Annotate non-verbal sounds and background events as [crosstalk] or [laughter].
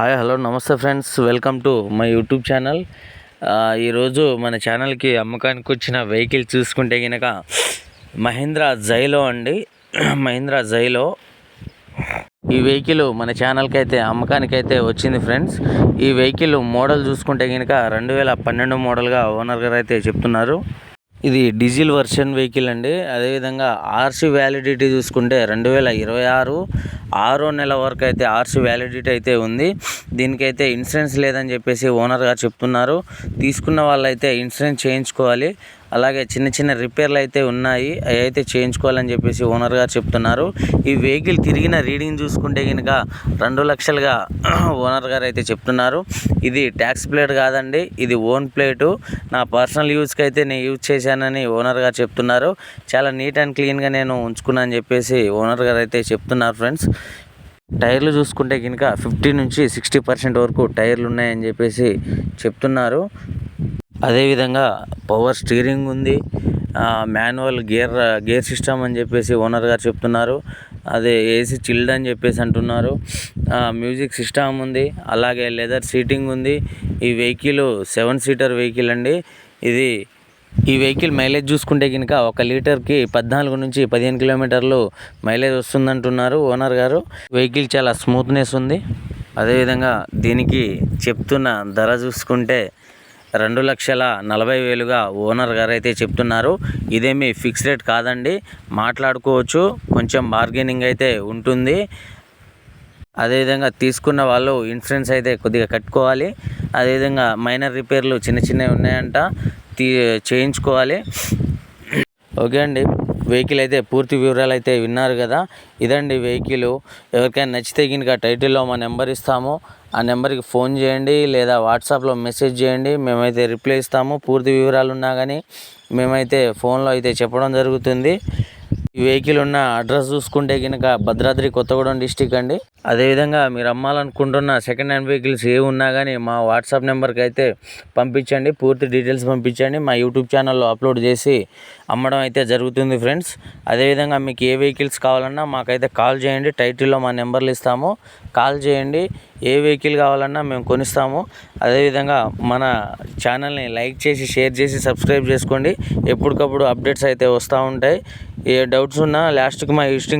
Hi hello నమస్తే friends. Welcome to my YouTube channel. ఈరోజు మన ఛానల్కి అమ్మకానికి వచ్చిన వెహికల్ చూసుకుంటే కనుక మహీంద్రా జైలో అండి. మహీంద్రా జైలో ఈ వెహికల్ మన ఛానల్కి అయితే అమ్మకానికి అయితే వచ్చింది ఫ్రెండ్స్. ఈ వెహికల్ మోడల్ చూసుకుంటే కనుక రెండు వేల పన్నెండు మోడల్గా ఓనర్ గారు అయితే చెప్తున్నారు. ఇది డీజిల్ వర్షన్ వెహికల్ అండి. అదేవిధంగా ఆర్సీ వ్యాలిడిటీ చూసుకుంటే రెండు వేల ఇరవై ఆరు ఆరో నెల వరకు అయితే ఆర్సీ వ్యాలిడిటీ అయితే ఉంది. దీనికైతే ఇన్సూరెన్స్ లేదని చెప్పేసి ఓనర్ గారు చెప్తున్నారు. తీసుకున్న వాళ్ళైతే ఇన్సూరెన్స్ చేయించుకోవాలి. అలాగే చిన్న చిన్న రిపేర్లు అయితే ఉన్నాయి. అవి అయితే చేయించుకోవాలని చెప్పేసి ఓనర్ గారు చెప్తున్నారు. ఈ వెహికల్ తిరిగిన రీడింగ్ చూసుకుంటే కనుక రెండు లక్షలుగా [clears throat] ఓనర్ గారు అయితే చెప్తున్నారు. ఇది ట్యాక్స్ ప్లేట్ కాదండి. ఇది ఓన్ ప్లేటు. నా పర్సనల్ యూస్కి అయితే నేను యూజ్ చేశానని ఓనర్ గారు చెప్తున్నారు. చాలా నీట్ అండ్ క్లీన్గా నేను ఉంచుకున్నాను చెప్పేసి ఓనర్ గారు అయితే చెప్తున్నారు ఫ్రెండ్స్. టైర్లు చూసుకుంటే కనుక ఫిఫ్టీ నుంచి సిక్స్టీ పర్సెంట్ వరకు టైర్లు ఉన్నాయని చెప్పేసి చెప్తున్నారు. అదేవిధంగా పవర్ స్టీరింగ్ ఉంది. మాన్యువల్ గేర్ గేర్ సిస్టమ్ అని చెప్పేసి ఓనర్ గారు చెప్తున్నారు. అదే ఏసీ చిల్డ్ అని చెప్పేసి అంటున్నారు. మ్యూజిక్ సిస్టమ్ ఉంది. అలాగే లెదర్ సీటింగ్ ఉంది. ఈ వెహికల్ సెవెన్ సీటర్ వెహికల్ అండి. ఇది ఈ వెహికల్ మైలేజ్ చూసుకుంటే కనుక ఒక లీటర్కి పద్నాలుగు నుంచి పదిహేను కిలోమీటర్లు మైలేజ్ వస్తుందంటున్నారు ఓనర్ గారు. వెహికల్ చాలా స్మూత్నెస్ ఉంది. అదేవిధంగా దీనికి చెప్తున్న ధర చూసుకుంటే రెండు లక్షల నలభై వేలుగా ఓనర్ గారు అయితే చెప్తున్నారు. ఇదేమి ఫిక్స్ రేట్ కాదండి. మాట్లాడుకోవచ్చు. కొంచెం బార్గెనింగ్ అయితే ఉంటుంది. అదేవిధంగా తీసుకున్న వాళ్ళు ఇన్సూరెన్స్ అయితే కొద్దిగా కట్టుకోవాలి. అదేవిధంగా మైనర్ రిపేర్లు చిన్న చిన్నవి ఉన్నాయంట. తీ చేయించుకోవాలి. ఓకే అండి. వెహికల్ అయితే పూర్తి వివరాలు అయితే విన్నారు కదా. ఇదండి వెహికల్. ఎవరికైనా నచ్చితే కనుక టైటిల్లో మా నెంబర్ ఇస్తాము. ఆ నెంబర్కి ఫోన్ చేయండి లేదా వాట్సాప్లో మెసేజ్ చేయండి. మేమైతే రిప్లై ఇస్తాము. పూర్తి వివరాలు ఉన్నా కానీ మేమైతే ఫోన్లో అయితే చెప్పడం జరుగుతుంది. ఈ వెహికల్ ఉన్న అడ్రస్ చూసుకుంటే కనుక భద్రాద్రి కొత్తగూడెం డిస్టిక్ అండి. అదేవిధంగా మీరు అమ్మాలనుకుంటున్న సెకండ్ హ్యాండ్ వెహికల్స్ ఏ ఉన్నా కానీ మా వాట్సాప్ నెంబర్కి అయితే పంపించండి. పూర్తి డీటెయిల్స్ పంపించండి. మా యూట్యూబ్ ఛానల్లో అప్లోడ్ చేసి అమ్మడం అయితే జరుగుతుంది ఫ్రెండ్స్ అదేవిధంగా మీకు ఏ వెహికల్స్ కావాలన్నా మాకైతే కాల్ చేయండి. టైటిల్లో మా నెంబర్లు ఇస్తాము. కాల్ చేయండి. ఏ వెహికల్ కావాలన్నా మేము కొనిస్తాము. అదేవిధంగా మన ఛానల్ని లైక్ చేసి షేర్ చేసి సబ్స్క్రైబ్ చేసుకోండి. ఎప్పటికప్పుడు అప్డేట్స్ అయితే వస్తూ ఉంటాయి. ఏ డౌట్స్ ఉన్నా లాస్ట్కి మా విజిటింగ్